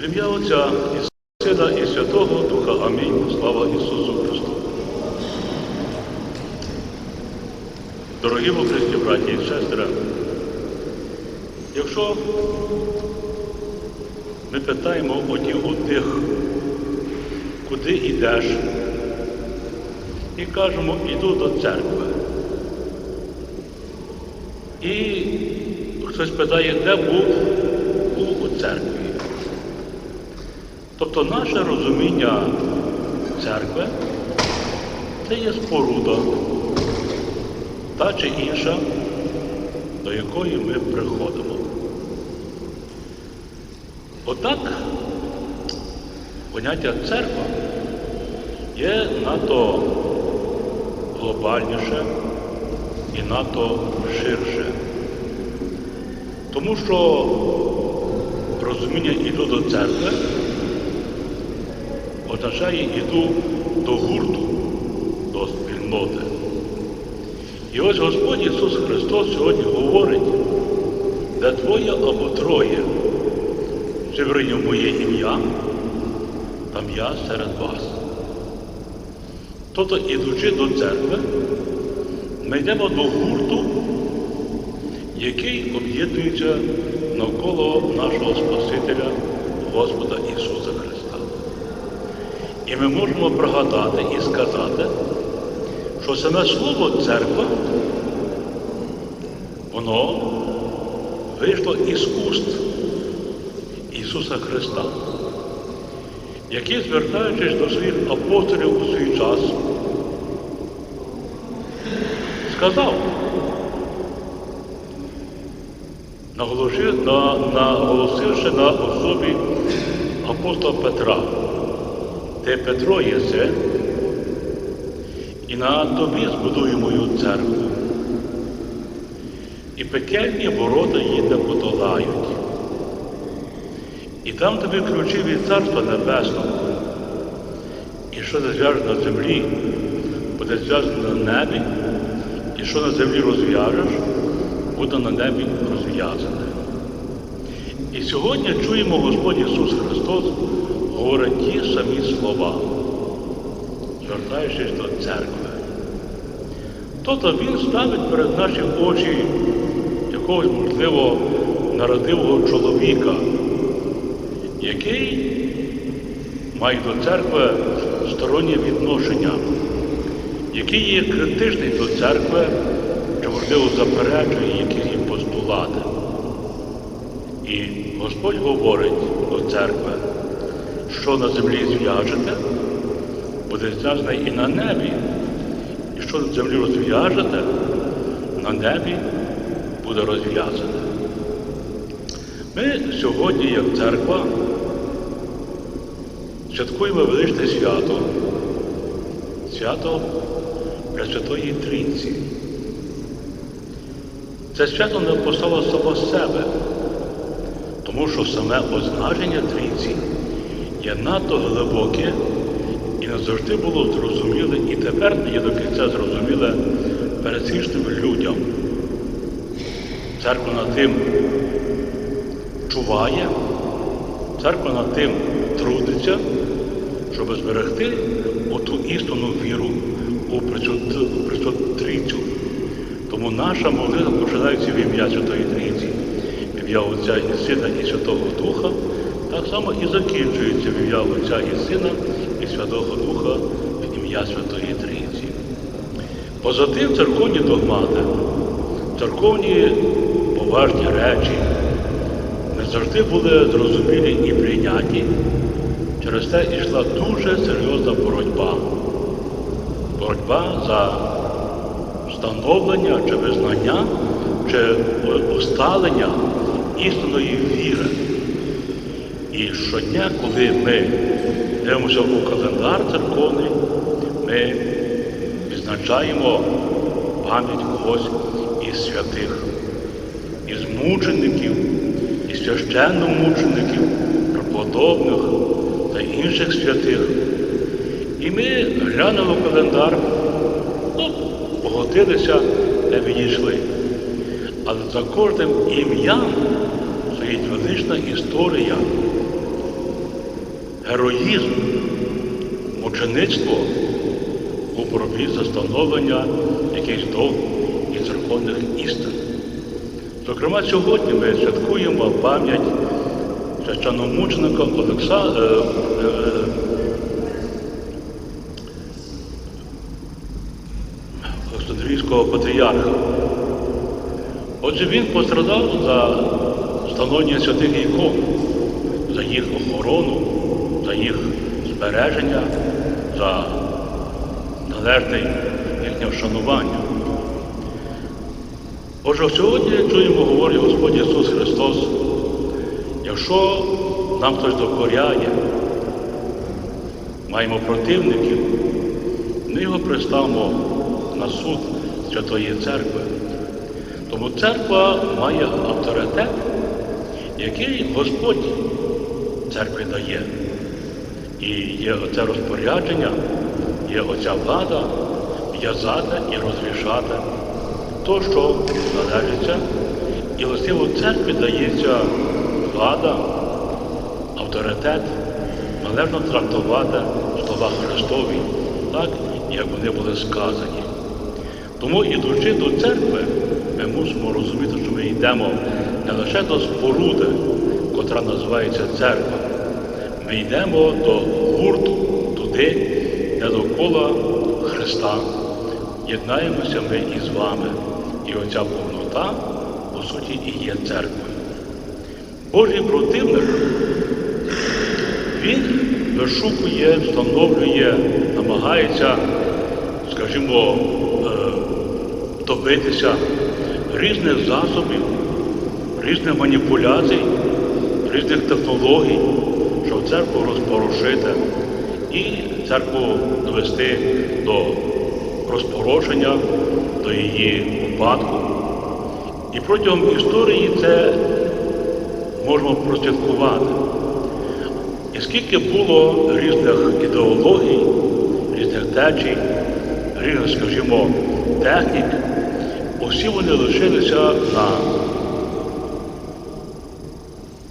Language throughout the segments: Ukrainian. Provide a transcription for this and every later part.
В ім'я Отця і Сина і Святого Духа. Амінь. Слава Ісусу Христу. Дорогі во браті і сестри, якщо ми питаємо одні одних, куди йдеш, і кажемо, іду до церкви. І хтось питає, де був у церкві. Тобто наше розуміння церкви це є споруда, та чи інша, до якої ми приходимо. Отак поняття церква є надто глобальніше і надто ширше. Тому що розуміння іду до церкви означає іду до гурту, до спільноти. І ось Господь Ісус Христос сьогодні говорить, де двоє або троє чи прийняв моє ім'я, там я серед вас. Тобто, ідучи до церкви, ми йдемо до гурту, який об'єднується навколо нашого Спасителя Господа Ісуса Христа. І ми можемо пригадати і сказати, що саме слово церква, воно вийшло із уст Ісуса Христа, який, звертаючись до своїх апостолів у свій час, сказав, наголосивши на особі апостола Петра, ти Петро єси, і на тобі збудую мою церкву. І пекельні ворота її не подолають. І дам тобі ключі від Царства Небесного. І що не зв'яжено на землі, буде зв'язано на небі, і що на землі розв'яжеш, буде на небі розв'язане. І сьогодні чуємо Господь Ісус Христос говорить ті самі слова, звертаючись до церкви. Тобто Він ставить перед наші очі якогось, можливо, народивого чоловіка, який має до церкви стороннє відношення, який є критичний до церкви, чи, можливо, заперечує якісь постулати. І Господь говорить до церкви, що на землі зв'яжете, буде зв'язане і на небі. І що на землі розв'яжете, на небі буде розв'язане. Ми сьогодні, як церква, святкуємо величне свято, свято Пресвятої Трійці. Це свято не постало само себе, тому що саме означення Трійці є надто глибоке і не завжди було зрозуміле, і тепер не є до кінця зрозуміле пересічним людям. Церква над тим чуває, церква над тим трудиться, щоб зберегти оту істинну віру у Пресвяту. Тому наша молитва починається в ім'я Святої Трійці, в ім'я Отця і Сина і Святого Духа, так само і закінчується в ім'я Отця і Сина і Святого Духа в ім'я Святої Трійці. Поза тим церковні догмати, церковні поважні речі не завжди були зрозумілі і прийняті. Через те йшла дуже серйозна боротьба. Боротьба за встановлення чи визнання, чи усталення істинної віри. І щодня, коли ми дивимося у календар церковний, ми відзначаємо пам'ять когось із святих, із мучеників, із священномучеників, преподобних та інших святих. І ми глянули календар, ну, погодилися, не відійшли. Але за кожним ім'ям стоїть велична історія, героїзм, мучеництво у боротьбі за становлення якихось дов і церковних істин. Зокрема, сьогодні ми святкуємо пам'ять священномученика Олекса... е, е, Олександрійського патріарха. Отже, він пострадав за встановлення святих ікон, за їх охорону, за їх збереження, за належне їхнє вшанування. Отже, сьогодні чуємо, говорить Господь Ісус Христос, якщо нам хтось докоряє, маємо противників, ми його приставимо на суд Святої Церкви. Тому церква має авторитет, який Господь церкві дає. І є оце розпорядження, є оця влада в'язати і розрішати то, що належиться. І властиво церкві дається влада, авторитет, належно трактувати слова Христові, так, як вони були сказані. Тому, ідучи до церкви, ми мусимо розуміти, що ми йдемо не лише до споруди, котра називається церква. Ми йдемо до гурту, туди, де довкола Христа. Єднаємося ми із вами. І оця повнота, по суті, і є церквою. Божий противник, він вишукує, встановлює, намагається, скажімо, добитися різних засобів, різних маніпуляцій, різних технологій, церкву розпорошити і церкву довести до розпорошення, до її упадку. І протягом історії це можемо прослідкувати. І скільки було різних ідеологій, різних течій, різних, скажімо, технік, усі вони лишилися на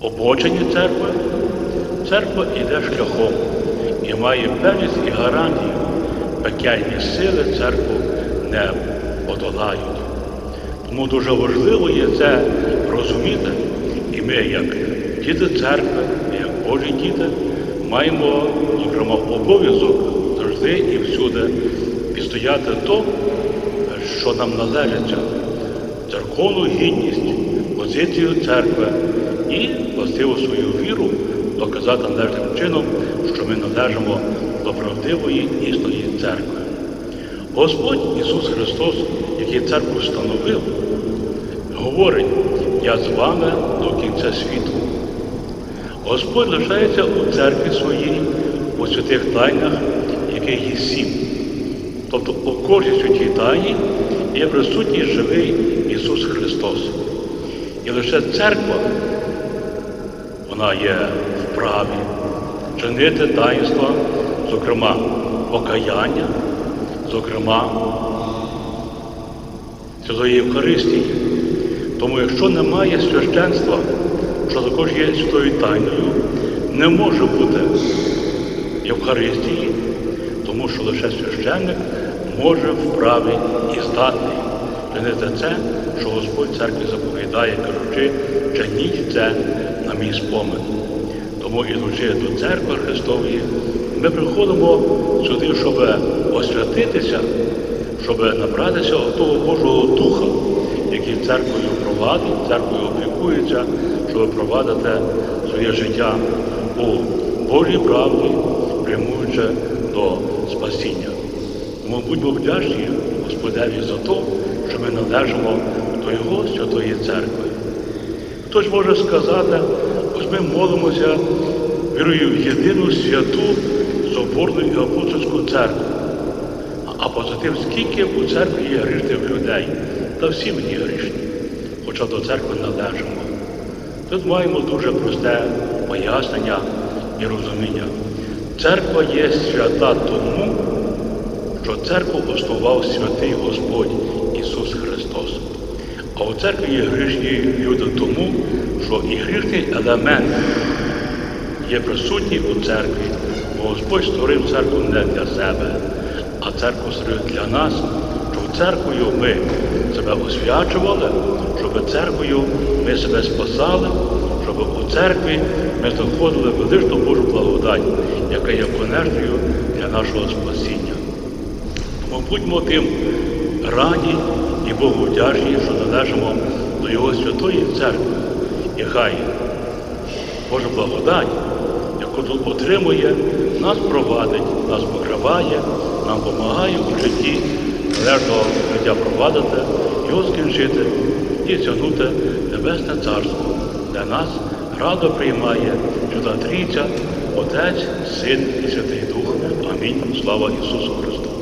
обочині церкви. Церква йде шляхом і має певність і гарантію. Пекельні сили церкву не подолають. Тому дуже важливо є це розуміти. І ми, як діти церкви, як Божі діти, маємо, зокрема, обов'язок завжди і всюди відстояти то, що нам належиться, церковну гідність, позицію церкви і властиво свою віру доказати належним чином, що ми належимо до правдивої істої церкви. Господь Ісус Христос, який церкву встановив, говорить, я з вами до кінця світу. Господь лишається у церкві своїй, у святих тайнах, яких є сім. Тобто у кожній святій тайні є присутній живий Ісус Христос. І лише церква, вона є вправі чинити таїнства, зокрема, покаяння, зокрема, Святої Євхаристії. Тому якщо немає священства, що також є святою тайною, не може бути Євхаристії, тому що лише священник може вправі і здатний чинити це, що Господь церкві заповідає, кажучи, чиніть це на мій спомин. Тому, ідучи до церкви Христової, ми приходимо сюди, щоб освятитися, щоб набратися того Божого Духа, який церквою провадить, церквою опікується, щоб провадити своє життя у Божій правді, прямуючи до спасіння. Тому будьмо вдячні Господеві за те, що ми належимо до Його Святої Церкви. Хтось може сказати, ми молимося вірою в єдину святу Соборну і Апостольську церкву. А поза тим, скільки у церкві є грішних людей, та всі мені грішні, хоча до церкви належимо. Тут маємо дуже просте пояснення і розуміння. Церква є свята тому, що церкву основав святий Господь. А у церкві є грішні люди тому, що і грішний елемент є присутній у церкві, бо Господь створив церкву не для себе, а церкву створив для нас, щоб церквою ми себе освячували, щоб церквою ми себе спасали, щоб у церкві ми знаходили величну Божу благодать, яка є конечною для нашого спасіння. Тому будьмо тим раді і Богу вдячні, що належимо до Його святої церкви. І хай Божа благодать, яку тут отримує, нас провадить, нас покриває, нам допомагає у житті належного життя провадити, його скінчити і тягнути Небесне Царство, де нас радо приймає Свята Трійця, Отець, Син і Святий Дух. Амінь. Слава Ісусу Христу!